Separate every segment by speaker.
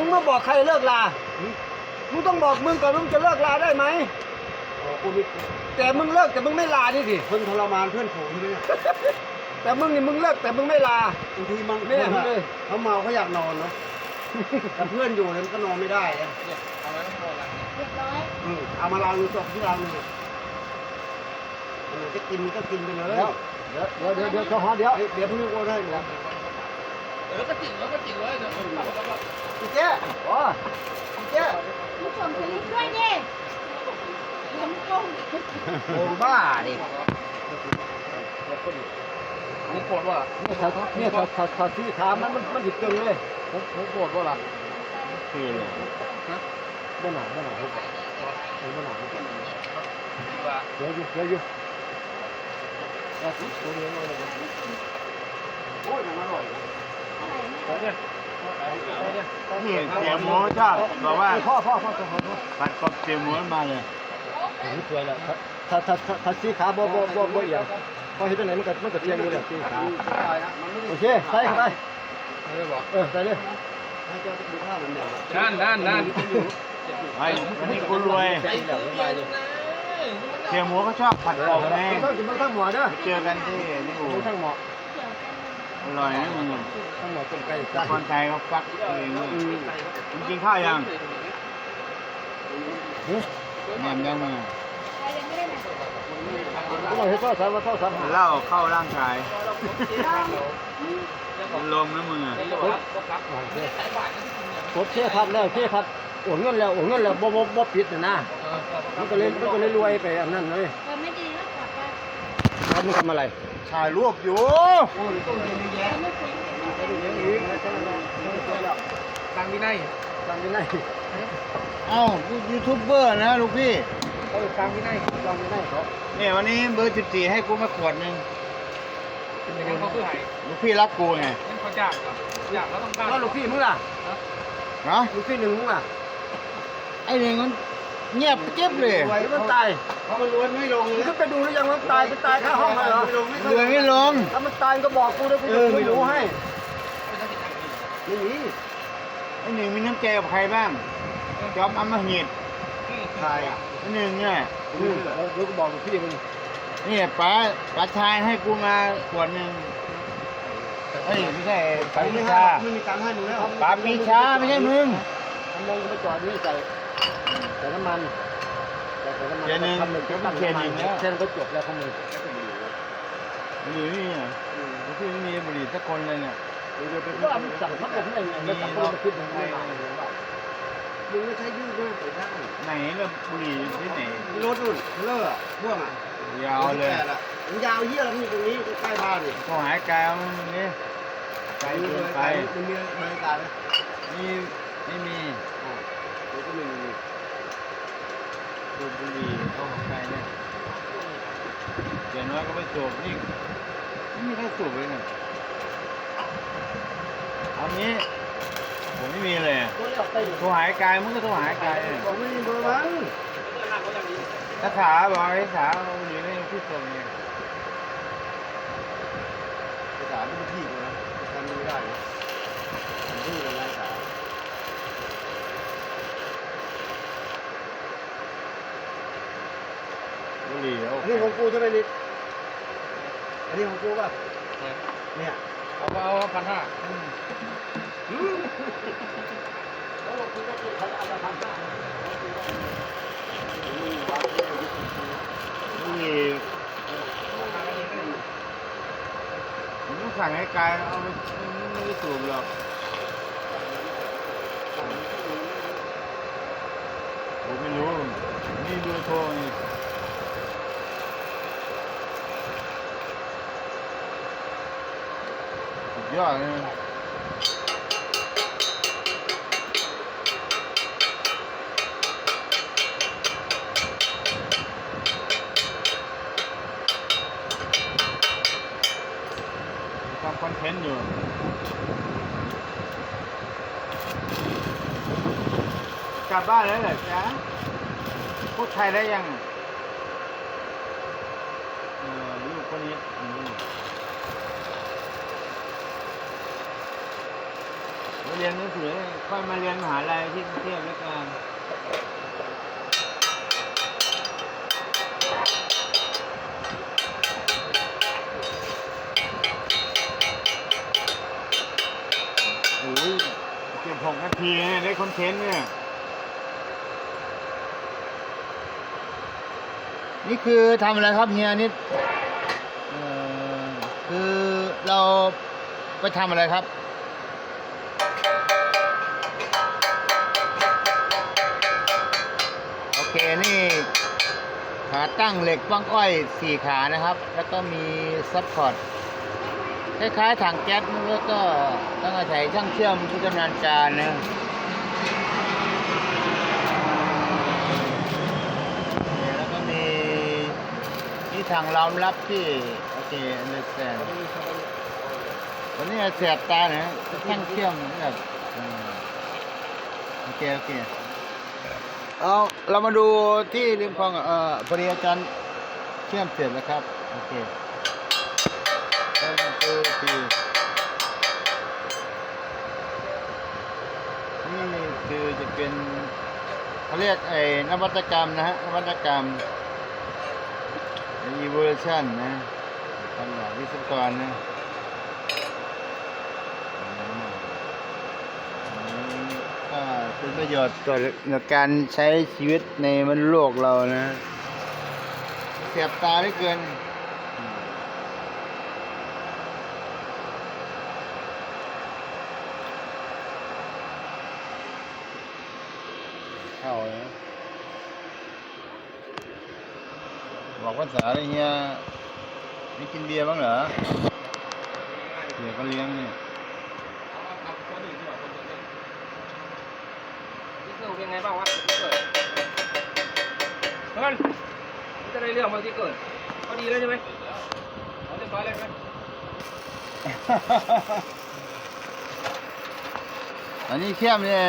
Speaker 1: มึงมาบอกใครเลิกลา มึงต้องบอกมึงก่อนว่ามึงจะเลิกลาได้ไหม
Speaker 2: โอ้กูมี
Speaker 1: แต่มึงเลิกแต่มึงไม่ลานี่สิ
Speaker 2: คนทรมานเพื่อนฝูงใช่ไหมเนี่ย
Speaker 1: แต่มึงนี่มึงเลิกแต่มึงไม่ลา
Speaker 2: บางทีมัน
Speaker 1: ไม่ได้
Speaker 2: คนอะ
Speaker 1: เลย
Speaker 2: เขาเมาเขาอยากนอนเนาะ แต่เพื่อนอยู่เนี่ยมันก็นอนไม่ได้อะ
Speaker 3: เรียบร้อย
Speaker 2: อืมเอามาล้างดูศพที่ล้างหนึ่งอะอันไหนจะกินมันก็กินไปเลย
Speaker 1: เดี๋ยวเดี๋ยวเดี๋ยวเดี๋ยวเดี๋ยวเดี๋ยว
Speaker 2: เฮ้ยเดี๋ยวพรุ่งนี้โอนให้หนู
Speaker 4: แล้วก็จิกแล้วก็จิกเลยเดี๋ยว
Speaker 2: พี่เจ๊
Speaker 1: อ๋อ
Speaker 2: พี่เจ๊
Speaker 3: ผู้ชมสลิปด้วยดิผมกง
Speaker 1: โอ้บ้าดิ
Speaker 4: ผมปวดว่ะ
Speaker 1: เนี่ยถ้าเนี่ยถ้าถ้าถ้าที่ขามันมันมันหยิบเกินเลย
Speaker 4: ผมผมปวดว่ะล่ะ
Speaker 1: คือเลยบ่หนาบ่หนาบ่หนาบ่หนา
Speaker 4: ว่า
Speaker 1: เดี๋ยวอยู่เดี๋ยวอยู่เอาสิตัวนี้มาเลย
Speaker 2: โอ้ยมันอร่อยนะ
Speaker 4: ไปเนี่เนี่ย
Speaker 5: นี่เสียหมูชอบบอกว่า
Speaker 1: พ่อพ่อพ่อพ่อพ่อพ่อ
Speaker 5: ผัดกบเสียหมูมาเลย
Speaker 1: นี่สวยแล้วถ้าถ้าถ้าสีขาบ่บ่บ่บ่เอียงพอเห็นตรงไหนมันก็มันก็เทียงอยู่แล้วสีขา
Speaker 2: ใช่นะ
Speaker 1: โอเคใส่เข้าไป
Speaker 4: ไม่บอก
Speaker 1: เออใส่เลย
Speaker 2: ให้เจ้าดูข้าวมันเนี่ย
Speaker 4: นั่นนั่นนั่น
Speaker 5: ไอ้วันนี้กูรวย
Speaker 1: ใส่แล้วสบายเสี
Speaker 5: ยหมูเขาชอบผัดกบไง
Speaker 1: ต้องกินทั้งหมอเด้อ
Speaker 5: เจอกันที่นี่อู
Speaker 1: ทั้งหมอ
Speaker 5: อร่อยนะมึง
Speaker 1: ทั้งหมอต้มไก่จ้า
Speaker 5: คนไทยเขาฟักเองเลยมึงกินข้าวยังแหนมยังมึง
Speaker 3: ใครยังไม่ได้ไหน
Speaker 1: ต้องเฮ็ดข้าวสารมาข้าวสาร
Speaker 5: เหล้าเข้าร่างกายลมนะมึงอะ
Speaker 1: กดเชี่ยพัดแล้วเชี่ยพัดโอนเงินแล้วโอนเงินแล้วบ่บ่บ่ปิดน่ะนะมันก็เลยมันก็เลยรวยไปอันนั้นเลย
Speaker 3: เออไม่ดีแล้วกลับไป
Speaker 1: แล้วมึงทำอะไร
Speaker 5: ถ่ายรูปอยู่
Speaker 3: ไม่คุยกัน
Speaker 4: ตังที่ไหน
Speaker 1: ตังที่ไหน
Speaker 5: เอ้ายูทูบเบอร์นะลูกพี่
Speaker 1: เออตังที่ไหนตังที่ไหนเขา
Speaker 5: เนี่ยวันนี้เบอร์สิบสี่ให้กูมาขวดหนึ่ง
Speaker 4: เขาคือห
Speaker 5: ลูกพี่รักกูไง
Speaker 4: นั่เขาจ้างก่อยากแล้วต้องการ
Speaker 1: แล้วลูกพี่มึงล่ะ
Speaker 5: เนาะ
Speaker 1: ลูกพี่หนึ่งมึงล่ะ
Speaker 5: ไอ้เนี่ยมัน เงียบเจ็บเลย
Speaker 1: รวยมันตาย
Speaker 2: เพราะมันล้วนไม่ลง
Speaker 1: มึ
Speaker 2: เล
Speaker 1: ง
Speaker 2: ย
Speaker 1: ก็ไปดูหรือยังว่ามันตายไปตายข้างห้องมันเหรอ
Speaker 2: ไม่ลงไม่
Speaker 5: รวยไม่ลง
Speaker 1: ถ้ามันตายก็บอกกูด้วยกูจะไม่รู้ให้
Speaker 2: ไม่มี
Speaker 5: ไอ้หนึ่งมีน้ำใจกับใครบ้าง จอมอำมหิต
Speaker 2: ใครอะ
Speaker 5: ไอ้หนึ่งเนี่ย
Speaker 1: อืมแล้วแล้วก็บอกลูกพี่มึง
Speaker 5: นี่ป้าป้าชายให้กูมาขวดหนึ่งเอ้ยไม่ใช่ป้า
Speaker 2: ไม่
Speaker 5: ปี
Speaker 2: มี
Speaker 5: ชา
Speaker 2: ไม่มีตังค์ให้มึงแล้ว
Speaker 5: ป้าปีชาไม่ใช่มึง
Speaker 1: ทำมองก็ไปจอดนี่ใส่ ใส่น้ำมันใส่น้ำมัน
Speaker 5: เจนึง
Speaker 1: ทำหนึ่ง
Speaker 5: ก็
Speaker 1: ตั้ง
Speaker 5: เขียน
Speaker 1: น้ำมั
Speaker 5: อี
Speaker 1: น
Speaker 5: กแล้ว
Speaker 1: เส้นก็จบแล้วของมึง
Speaker 5: บุหรี่นี่อะลูกพี่ไม่มีบุหรี่สักคนเลยเนี่ย
Speaker 1: ก็เอามันสั่งมันก็ไม่ได้ไงมันสั่งมันคิดยังไง
Speaker 2: มึงไม่ใช่ยืดด้วยไปได้
Speaker 5: ไหนล่ะบุหรี่ที่ไหน
Speaker 2: รถนู่นเลิกอะพ่วงอะ
Speaker 5: ยาวเลย
Speaker 2: มันยาวเยี่ยแล้วมันอยู่ตรงนี้ใกล้บ้านนี่
Speaker 5: โทรหายกายเอานี่ไกลเกินไป
Speaker 2: มันมีบริการไหม
Speaker 5: นี่ไม่มี
Speaker 2: มันก็ไม่มี
Speaker 5: สูบบุหรี่เขาของใครเนี่ยอย่างน้อยก็ไม่สูบนี่ไม่มีใครสูบเลยเนี่ยเอางี้ผมไม่มีเลยอะ
Speaker 1: ตัวนี้ออกไปอยู่
Speaker 5: โทรหายกายมึงก็โทรหายกายเนี่ย
Speaker 2: ผมไม่มีเบอร์มั้ง
Speaker 5: ถ้าขาบอกให้ขาเอาบุหรี่ไม่พี่ส่งเนี่ย
Speaker 2: ภาษาไม่ได้พี่เลยนะทำไม่ได้นะผมดื้อเลยนะภาษา
Speaker 5: บุหรี่เอา
Speaker 2: อันนี้ของกูใช่ไหมนิดอันนี้ของกูป่ะเนี่ย
Speaker 4: เอาเอาพันห้า
Speaker 5: บุหรี่ผมต้องสั่งให้กายเอาไปไม่ได้สูบหรอกผมไม่รู้ นี่ดูโทรนี่สุด ยอดเลยนะทำคอนเทนต์อยู่กลับบ้านแล้วเหรอจ๊ะพูดไทยได้ยังเออลูกคนนี้ มวันเรียนหนังสือค่อยมาเรียนมหาลัยที่กรุงเทพแล้วกันโอ้ยเก็บหกนาทีเนี่ยได้คอนเทนต์เนี่ย นี่คือทำอะไรครับเฮียนิดเอ่อคือเราไปทำอะไรครับ เคนี่ขาตั้งเหล็กบ้างอ้อยสี่ขานะครับ แล้วก็มีซัพพอร์ตคล้ายๆถังแก๊สมันก็ต้องอาศัยช่างเชื่อมผู้ชำนาญการนะแล้วก็มีนี่ทางล้อมรับที่โอเคอันเดอร์แซนวันนี้แสบตานะช่างเชื่อมแบบโอเคโอเค เอาเรามาดูที่ริมคลองเอ่อพอดีอาจารย์เชื่อมเสร็จแล้วครับ โอเคแล้วคือปีนี่คือจะเป็นเขาเรียกไอ้นวัตกรรมนะฮะ นวัตกรรม evolution นะทำแบบวิศวกรนะอืมอันนี้ก็ เป็นประโยชน์ต่อในการใช้ชีวิตในมนุษย์โลกเรานะเสียบตาได้เกินอืมเข้านะบอกภาษาอะไรเฮียไม่กินเบียร์บ้างเหรอเบียร์ก็เลี้ยงเนี่ย
Speaker 4: ที่เกิดเป็นไง บ้างวะที่เกิดเฮ้ยมันจะได้เรื่องมาที่เกิดพอดีแล้วใช่ไหมเอาเรียบร้อยเลยไหม
Speaker 5: อันนี้เชื่อมเนี่ย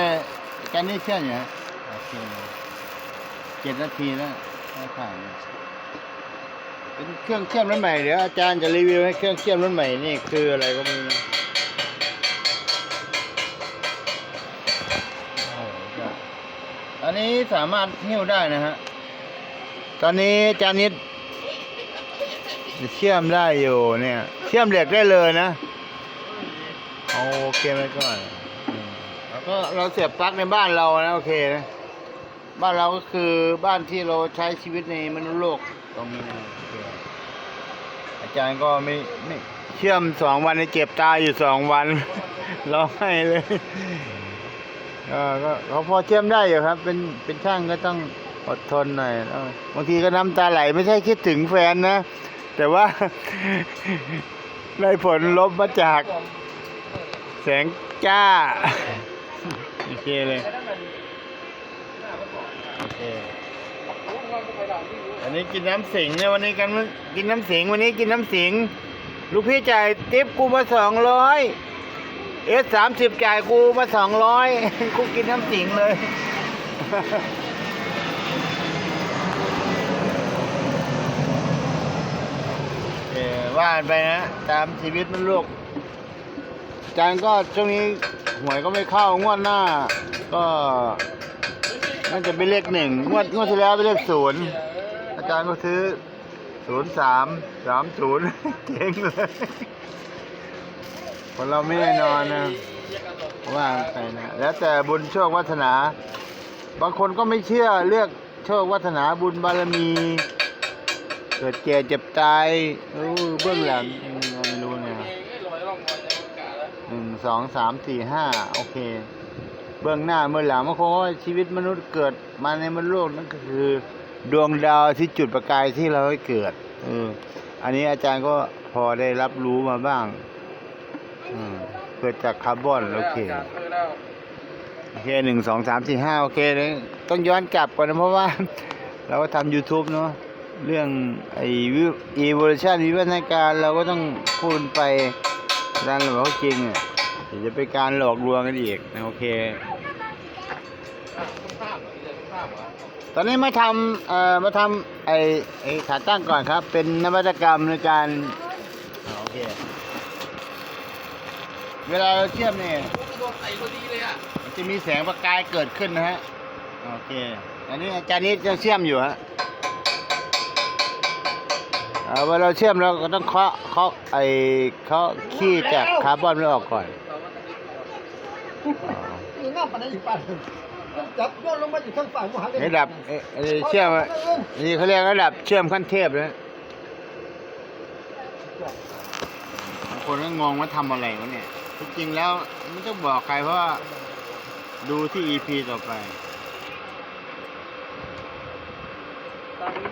Speaker 5: การนี้เชื่อมอยู่ฮะโอเคเจ็ดนาทีแล้วไม่ผ่านเป็นเครื่องเชื่อมรุ่นใหม่เดี๋ยวอาจารย์จะรีวิวให้เครื่องเชื่อมรุ่นใหม่นี่คืออะไรก็ไม่รู้นะโอ้โหจ้ะอั นนี้สามารถหิ้วได้นะฮะ ตอนนี้อาจารย์นิดเชื่อมได้อยู่เนี่ย เชื่อมเหล็กได้เลยนะ เอาโอเคไว้ก่อนแล้วก็เราเสียบปลั๊กในบ้านเรานะโอเคนะบ้านเราก็คือบ้านที่เราใช้ชีวิตในมนุษย์โลกตรงนี้นะอเคอาจารย์ก็ไม่ไม่เชื่อมสองวันในเจ็บตาอยู่สองวันร้องไห้เลย เออก็เขาพอเชื่อมได้อยู่ครับ เป็นเป็นช่างก็ต้องอดทนหน่อยบางทีก็น้ำตาไหลไม่ใช่คิดถึงแฟนนะ แต่ว่า ได้ผลลบมาจาก แสงจ้า โอเคเลย โอเค อันนี้กินน้ำสิงเนี่ยวันนี้กันกินน้ำสิงวันนี้กินน้ำสิง ลูกพี่จ่ายติปกูมาสองร้อย เอสสามสิบจ่ายกูมาสองร้อยกูกินน้ำสิงเลย เออว่านไปนะ ตามชีวิตมันลูกอาจารย์ก็ช่วงนี้หวยก็ไม่เข้างวดหน้า ก็น่าจะเป็นเลขหนึ่งงวดงวดที่แล้วเป็นเลขศูนย์อาจารย์ก็ซื้อศูนย์สามสามศูนย์เก่งเลย คนเราไม่แน่นอนนะว่าไปนะแล้วแต่บุญโชควัฒนา บางคนก็ไม่เชื่อเลือกโชควัฒนาบุญบารมี เกิดแก่เจ็บตายเออเบื้องหลังไม่รู้เนี่ยหนึ่งสองสามสี่ห้าโอเค เบื้องหน้าเบื้อหลังมันคงว่าชีวิตมนุษย์เกิดมาในมนุษย์โลกนั่นก็คือ ดวงดาวที่จุดประกายที่เราให้เกิดเอออันนี้อาจารย์ก็พอได้รับรู้มาบ้าง อืมเกิดจากคาร์บอนโอเคโอเคหนึ่งสองสามสี่ห้าโอเคเลยต้องย้อนกลับก่อนนะเพราะว่า เราก็ทำ YouTube เนาะเรื่องไอ้วิว evolution วิวัฒนาการเราก็ต้องพูดไปด้านหลอกจริงอะเดี๋ยวจะเป็นการหลอกลวงกันอีกนะโอเคตอนนี้มาทำเอ่อมาทำไอ้ไอ้ขาตั้งก่อนครับ เป็นนวัตกรรมในการอ่าโอ เคเวลาเราเชื่อมเนี่ย
Speaker 4: ตัวใส่พอดีเลยอะ
Speaker 5: มันจะมีแสงประกายเกิดขึ้นนะฮะ โอเค อันนี้อาจารย์นิดยังเชื่อมอยู่ฮะเอาเวลาเราเชื่อมเราก็ต้องเคาะเคาะไอเคาะขี้จากคาร์บอนไม่ออกก่อน
Speaker 1: นี่น้ำปานใดอีกปานจับโยนลงมาอยู่ข้างฝั่งมหาเดช
Speaker 5: ระดับเอ่อเอ่อเชื่อมอะนี่เขาเรียกระดับเชื่อมขั้นเทพนะบางคนก็งงว่าทำอะไรวะเนี่ย ที่จริงแล้วไม่ต้องบอกใครเพราะว่าดูที่ EP ต่อไป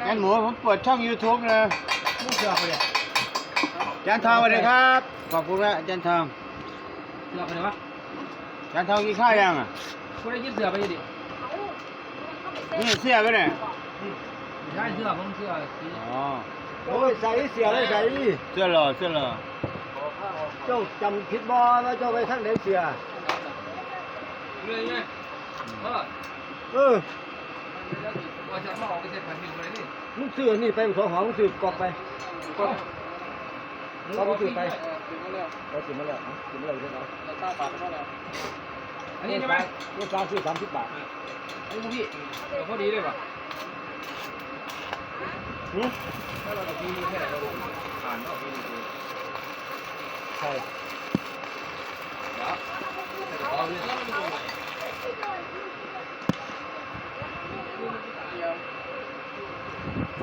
Speaker 5: งั้นหมูผมเปิดช่อง YouTube นะ
Speaker 1: มุกเสือไปเลย
Speaker 5: อาจารย์ทองสวัสดีครับ ขอบคุณนะอาจารย์ทอง
Speaker 4: เสือไปไหนวะ
Speaker 5: อาจารย์ทองกินข้าวยังอะ
Speaker 4: กูได้ยึดเสือไปดิ
Speaker 5: นี่เสื้อก็เนี่ย
Speaker 4: ใช่เสือผมเสือสี
Speaker 5: อ๋อ
Speaker 1: โอ้ยใส่เสียเลยใส่
Speaker 5: เสื้อหล่อเสื้อหล่อ
Speaker 1: เจ้าจำผิดบ่ว่าเจ้าไปทางไหนเสีย
Speaker 4: เรื่องไงเออ
Speaker 1: เออ
Speaker 4: แล้วว่าจะมาออกไปเสร็จผ่านผิวอะไรนี่
Speaker 1: มึงซื้อนี่ไปสองหอมึงซื้อกอกไปกอกกอกมึงซื้อไปเราซื้อมาแล้วซื้อมาแล้วใช่ไหม
Speaker 4: อันนี้ใช่ไหม
Speaker 1: นี่ปลาซื้อสามสิบบาท
Speaker 4: อันนี้พี่เดี๋ยวพอดีเลยป่ะ
Speaker 1: หืม
Speaker 4: ถ้าเราจะมีแค่ไหนเราผ่านก็มีดู
Speaker 1: ใช่
Speaker 4: เดี๋ยวเอาเลย
Speaker 1: ท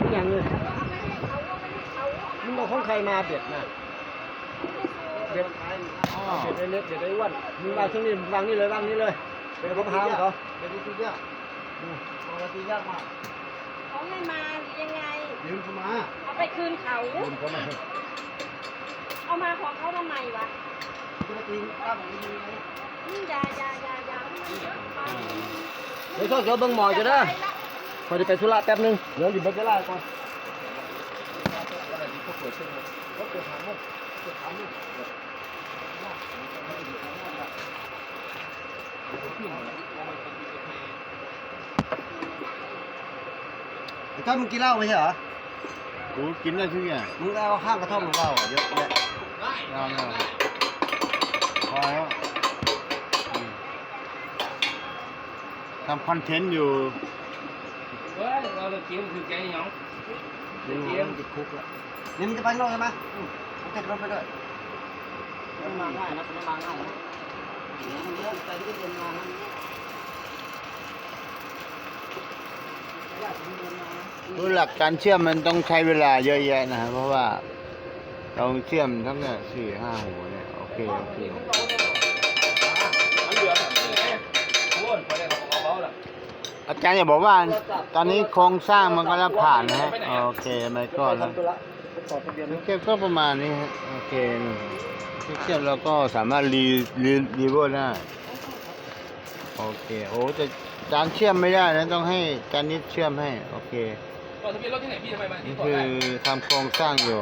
Speaker 1: ุกอย่างเลยมึงเอาของใครมาเด็ดนะเด็ด
Speaker 5: อ๋อ
Speaker 1: เด็ดไอ้เล็กเด็ดไอ้อ้วนมึงวางที่นี่วางนี่เลยวางนี่เลยเป็นของหามเขา
Speaker 2: เดี๋ยวดูยากปกติยากมาก
Speaker 3: เขาไม่มาหรือยังไง
Speaker 2: ยืมเข้ามา
Speaker 3: เอาไปคืนเขา
Speaker 1: คุณเขามา
Speaker 3: เอามาของเขาทำไมวะ
Speaker 2: ปกติป้าผมมีไหม
Speaker 3: อืมอย่าอย่าอย่าอย่าให้มันเยอะไป
Speaker 1: เดี๋ยวเขาเสือเบิ่งหมอจะได้พอจะไปธุระแป๊บนึงเดี๋ยวหยิบเบอร์เกอร์ล่าก่อน
Speaker 4: วันอาทิตย์เขาเปิดช่วง
Speaker 1: เขาเปิดถามมุกเปิดถามมุก
Speaker 2: ไอ้ต้นมึงกินเหล้าไม่ใช่เหรอ
Speaker 5: กูกินได้ทุกอย่าง
Speaker 2: มึงเอาข้างกระท่อมของเราเยอะแยะ
Speaker 5: เอาเอาพอแล้วอืมทำคอนเทนต์อยู่
Speaker 4: เฮ้ยเราจะเกี่ยวคือแกงหยอง
Speaker 1: เดี๋ยวเดี๋ยวติดคุกแล้ว
Speaker 2: นี่มึงจะไปข้างนอกใช่ไหมอืมมึงติดรถไปด้วย
Speaker 1: มันมาง่ายนะมันมาง่ายนะมันเยอะแต่ที่เดินมามัน
Speaker 5: รู้หลักการเชื่อมมันต้องใช้เวลาเยอะแยะนะฮะเพราะว่า เราเชื่อมทั้งเนี่ยสี่ห้าหัวเนี่ยโอเคโอเค
Speaker 4: มันเหลือเมื่อกี้เลยโอ้ยพอได้ของเขาแล้ว
Speaker 5: อาจารย์อย่าบอกว่า ตอนนี้โครงสร้างมันก็แล้วผ่านนะฮะโอเคไม่ก็
Speaker 1: ไป
Speaker 5: แล้ว
Speaker 1: ทำธุระไปต่อทะเบียน
Speaker 5: เก็บก็ประมาณนี้ฮะโอเคเทียบเราก็สามารถรีรีรีเวอร์ได้โอเคโอ้จะจานเชื่อมไม่ได้นะต้องให้จานนิดเชื่อมให้ โอเค
Speaker 4: ต่อทะเบียนรถที่ไหนพี่ทำไมมาที่
Speaker 5: นี่
Speaker 4: ต่อ
Speaker 5: คือ
Speaker 4: ได้
Speaker 5: ทำโครงสร้างอยู่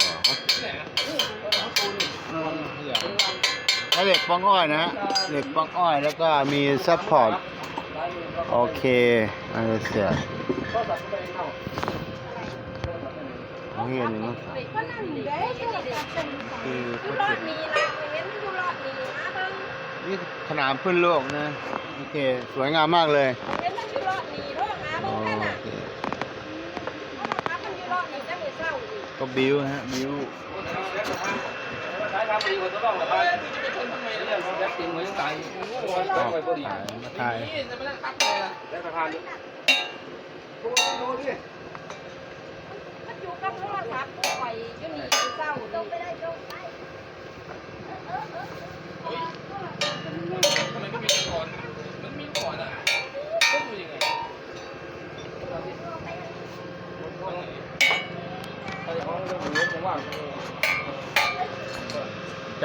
Speaker 4: ที่ไหนนะ
Speaker 5: ใช้เหล็กปังอ้อยนะฮะเหล็กปังอ้อยแล้วก็มีซัพพอร์ตโอเคอันนี้เสีย
Speaker 1: ก็ตัดไปเข้า
Speaker 5: โอเคหนึ่งนะ
Speaker 3: ก็นั่นเด้ที่เราจะเป็นของ
Speaker 5: คือ
Speaker 3: อยู่รอดนี้ละเห็นอยู่รอดนี้นะเบิ่ง
Speaker 5: นี่สนามพื้นโลกนะโอเคสวยงามมากเลย
Speaker 3: เห็นมันอยู่รอดนี้ด้วยนะ
Speaker 5: โอ
Speaker 3: เบิ่งนั่นน่ะ
Speaker 5: เค
Speaker 3: เอามาทับมันอยู่รอดนี้จะมีเศร้าอีก
Speaker 5: ก็บิวฮะบิว
Speaker 4: ใช้ทำดีกว่าตัวต้องหรอครับเรื่องแบ็คติ้งไว้ยังไงโอ้โหไว้พอดี
Speaker 5: ถ่ายมาถ่าย
Speaker 4: นี่จะไม่ได้ตัดเลยนะได้สะพานนี้
Speaker 1: ดูดิ
Speaker 3: มันอยู่กับโทรศัพท์ปล่อยยู่นี่เศร้าลงไปได้ลงไป
Speaker 4: ทำไมไม่มีก่อนมันมีก่อนอะต้องดูยังไงไปห้องเรื่องนี้ผมว่า
Speaker 5: อา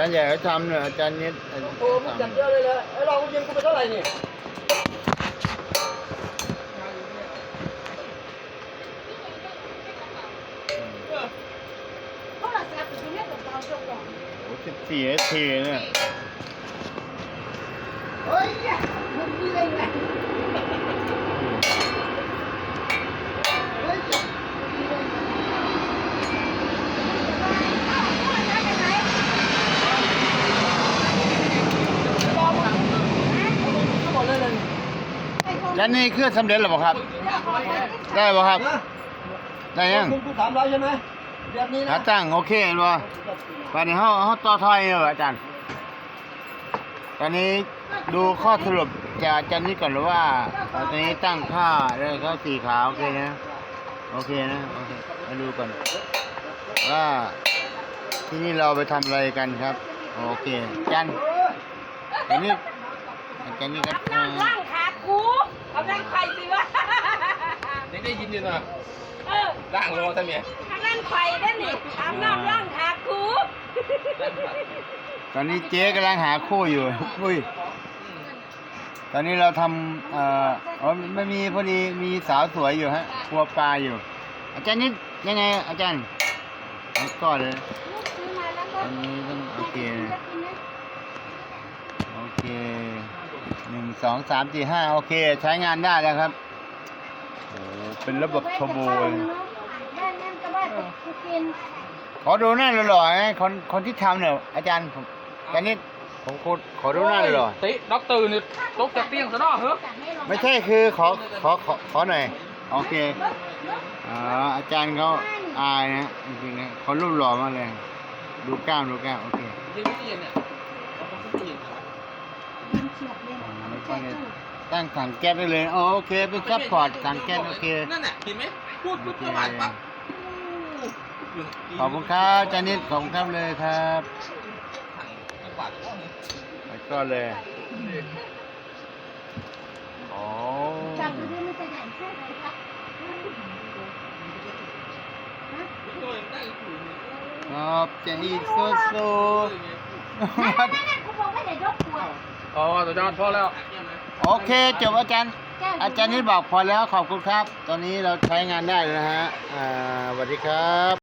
Speaker 5: จารย์ใหญ่เขาทำเนี่ยอาจารย์นิด
Speaker 1: โอ้มึงจัดเยอะเลยเลยไอ้เราเย็นกูไปเท่าไหร่นี่
Speaker 3: โทรศัพท์อยู่ในกระเป๋าจงหวะ
Speaker 5: โอ้สิบสี่นาทีเนี่ย
Speaker 1: เฮ้ยมึงนี่ได้ไงเฮ้ย
Speaker 3: เแล้
Speaker 5: วนี่เครื่องสำเร็จหรือเปล่าครับ ได้ป่ะครับ
Speaker 1: นะ
Speaker 5: ได้ยัง
Speaker 1: คุณคุณสามร้อยใช่ไหมเดือนนี้
Speaker 5: ขา
Speaker 1: นะ
Speaker 5: ตั้งโอเคเห็นป่ะตอนนี้เขาเขาต่อทอยเหรออาจารย์ ตอนนี้ดูข้อสรุปจากอาจารย์นี้ก่อนหรือว่าตอนนี้ตั้งค่าแล้วก็สีขาวโอเคนะ โอเคนะโอเคมาดูก่อนว่าที่นี่เราไปทำอะไรกันครับ โอเคอาจารย์อันนี้อาจารย์นี่ก็
Speaker 3: น้ำล่างขาคูกำลังไข่สิวะ
Speaker 4: ได้ได้ยินอยู่นะ
Speaker 3: เออ
Speaker 4: ร่างรอท่านเมีย
Speaker 3: กำลังไข่ได้นี่อาบน้ำล่างขาคู
Speaker 5: ตอนนี้เจ๊กำลังหาคู่อยู่ อุ้ย ตอนนี้เราทำเอ่ออ๋อไม่มีพอดีมีสาวสวยอยู่ฮะครัวปลาอยู่ อาจารย์นิดยังไง อาจารย์เอาก่อนเลยอันนี้ต้องโอเคนะ โอเคหนึ่งสองสามสี่ห้าโอเค ใช้งานได้แล้วครับโอ้ เป็นระบบเทอร์โบเลยขอดูหน้าหล่อๆนะคนคนที่ทำเนี่ยอาจารย์ผมอาจารย์นิดผมขอขอดูหน้าหล่อ
Speaker 4: ติด็อกเตอร์นี่ตกจากเตียงซะเนาะเหรอ
Speaker 5: ๆไม่ใช่คือขอขอขอขอหน่อยโอเคอ่าอาจารย์เขาอายนะจริงๆนะเขารูปหล่อมากเลยดูกล้ามดูกล้ามโอเค
Speaker 4: จริงไม่ได้ยินเนี่ยเอาคนที่ได้ยิน
Speaker 5: ไม่ต้องเลย ตั้งถังแก๊สได้เลยอ๋อโอเคเป็นซัพพอร์ตถังแก๊สโอเค
Speaker 4: นั่นน่ะเห็นไหมพูดปุ๊บสว่างปั๊บ
Speaker 5: ขอบคุณครับจานิดขอบคุณครับเลยครับ
Speaker 4: ถังกวาด
Speaker 5: ไปก็เลยโอ้
Speaker 3: จับดูดิมันจะใหญ่แค่ไหนคะ
Speaker 5: ขอบใจสุดสุด
Speaker 3: นั่นนั่นนั่นคุณบอกไม่ได้ยกขวด
Speaker 4: อ๋อสุดยอดพอแล้ว
Speaker 5: โอเคจบอาจารย์อาจารย์นิดบอกพอแล้วขอบคุณครับ ตอนนี้เราใช้งานได้แล้วนะฮะอ่าสวัสดีครับ